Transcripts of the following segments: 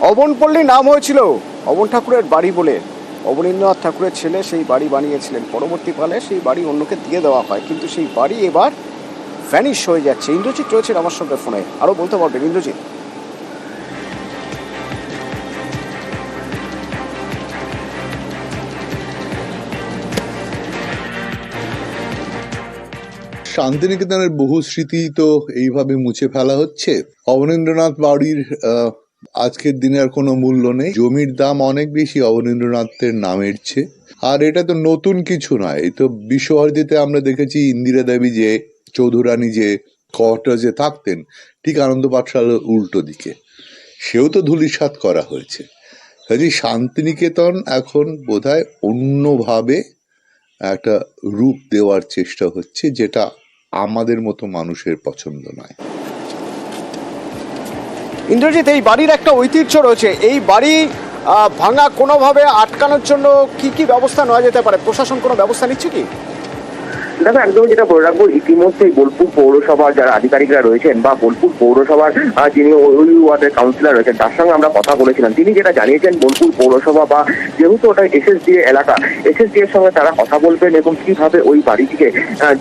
অবনপল্লী নাম হয়েছিল অবন ঠাকুরের বাড়ি বলে। অবনীন্দ্রনাথ ঠাকুরের ছেলে সেই বাড়ি বানিয়েছিলেন। পরবর্তীকালে সেই বাড়ি অন্যকে দিয়ে দেওয়া হয়। কিন্তু সেই বাড়ি এবার ভ্যানিশ হয়ে যাচ্ছে। ইন্দ্রজিৎ রয়েছেন আমার সঙ্গে ফোনে। আরও বলতে পারবেন, ইন্দ্রজিৎ? শান্তিনিকেতনের বহু স্মৃতি তো এইভাবে মুছে ফেলা হচ্ছে। অবনীন্দ্রনাথ বাড়ির আজকের দিনে আর কোনো মূল্য নেই। জমির দাম অনেক বেশি অবনীন্দ্রনাথের নামের চেয়ে। আর এটা তো নতুন কিছু নয় এই তো বিশ্বভারতীতে আমরা দেখেছি ইন্দিরা দেবী যে, চৌধুরানী যে কোয়ার্টার্সে থাকতেন, ঠিক আনন্দ পাঠশালার উল্টো দিকে। সেও তো ধূলিসাৎ করা হয়েছে। কাজে শান্তিনিকেতন এখন বোধহয় অন্যভাবে একটা রূপ দেওয়ার চেষ্টা হচ্ছে, যেটা আমাদের মতো মানুষের পছন্দ নয়। ইন্দ্রজিৎ, এই বাড়ির একটা ঐতিহ্য রয়েছে। এই বাড়ি ভাঙা কোনোভাবে আটকানোর জন্য কি কি ব্যবস্থা নেওয়া যেতে পারে? প্রশাসন কোনো ব্যবস্থা নিচ্ছে কি? দেখো একদম যেটা বলে রাখব ইতিমধ্যেই বোলপুর পৌরসভার যারা আধিকারিকরা রয়েছেন বা বোলপুর পৌরসভার যিনি ওই ওয়ার্ডের কাউন্সিলর রয়েছেন তার সঙ্গে আমরা কথা বলেছিলাম। তিনি যেটা জানিয়েছেন বোলপুর পৌরসভা বা যেহেতু ওটা এসএসডি এলাকা এসএসডি এর সঙ্গে তারা কথা বলবেন এবং কীভাবে ওই বাড়িটিকে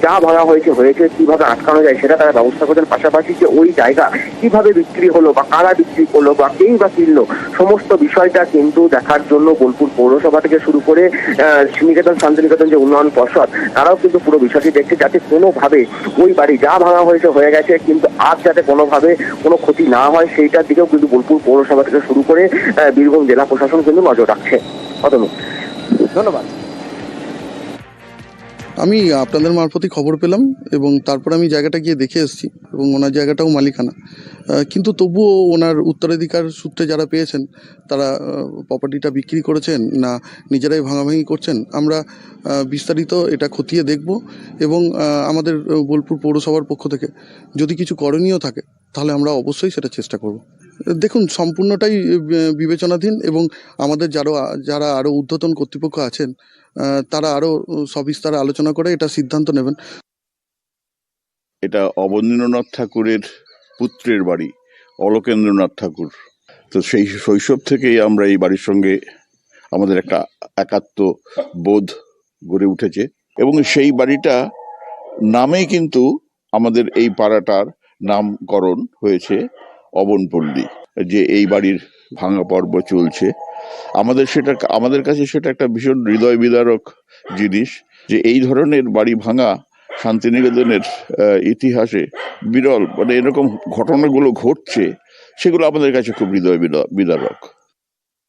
যা ভাঙা হয়েছে হয়েছে কীভাবে আটকানো যায় সেটা তারা ব্যবস্থা করছেন। পাশাপাশি যে ওই জায়গা কীভাবে বিক্রি হলো বা কারা বিক্রি করল বা কেই বা কিনলো সমস্ত বিষয়টা কিন্তু দেখার জন্য বোলপুর পৌরসভা থেকে শুরু করে আহ, শ্রীনিকেতন শান্তিনিকেতন যে উন্নয়ন পর্ষদ তারাও কিন্তু পুরো বিষয়টি দেখছে যাতে কোনোভাবে ওই বাড়ি যা ভাঙা হয়েছে হয়ে গেছে, কিন্তু আর যাতে কোনোভাবে কোনো ক্ষতি না হয়, সেইটার দিকেও কিন্তু বোলপুর পৌরসভা থেকে শুরু করে বীরভূম জেলা প্রশাসন কিন্তু নজর রাখছে। অতনু। ধন্যবাদ। আমি আপনাদের মারফতই খবর পেলাম এবং তারপর আমি জায়গাটা গিয়ে দেখে এসেছি এবং ওনার জায়গাটাও মালিকানা। কিন্তু তবুও ওনার উত্তরাধিকার সূত্রে যারা পেয়েছেন, তারা প্রপার্টিটা বিক্রি করেছেন না নিজেরাই ভাঙাভাঙি করছেন, আমরা বিস্তারিত এটা খতিয়ে দেখব এবং আমাদের বোলপুর পৌরসভার পক্ষ থেকে যদি কিছু করণীয় থাকে, তাহলে আমরা অবশ্যই সেটা চেষ্টা করব। দেখুন, সম্পূর্ণটাই বিবেচনাধীন এবং আমাদের যারা যারা আরও ঊর্ধ্বতন কর্তৃপক্ষ আছেন তারা আরও সবিস্তারে আলোচনা করে এটা সিদ্ধান্ত নেবেন। এটা অবনীন্দ্রনাথ ঠাকুরের পুত্রের বাড়ি, অলোকেন্দ্রনাথ ঠাকুর। তো সেই শৈশব থেকেই আমরা এই বাড়ির সঙ্গে আমাদের একটা একাত্ম বোধ গড়ে উঠেছে এবং সেই বাড়িটা নামেই কিন্তু আমাদের এই পাড়াটার নামকরণ হয়েছে। অবনপল্লী, যে এই বাড়ির ভাঙা পর্ব চলছে। আমাদের সেটা, আমাদের কাছে সেটা একটা ভীষণ হৃদয় বিদারক জিনিস, যে এই ধরনের বাড়ি ভাঙা শান্তিনিকেতনের ইতিহাসে বিরল মানে এরকম ঘটনাগুলো ঘটছে, সেগুলো আমাদের কাছে খুব হৃদয় বিদা- বিদারক।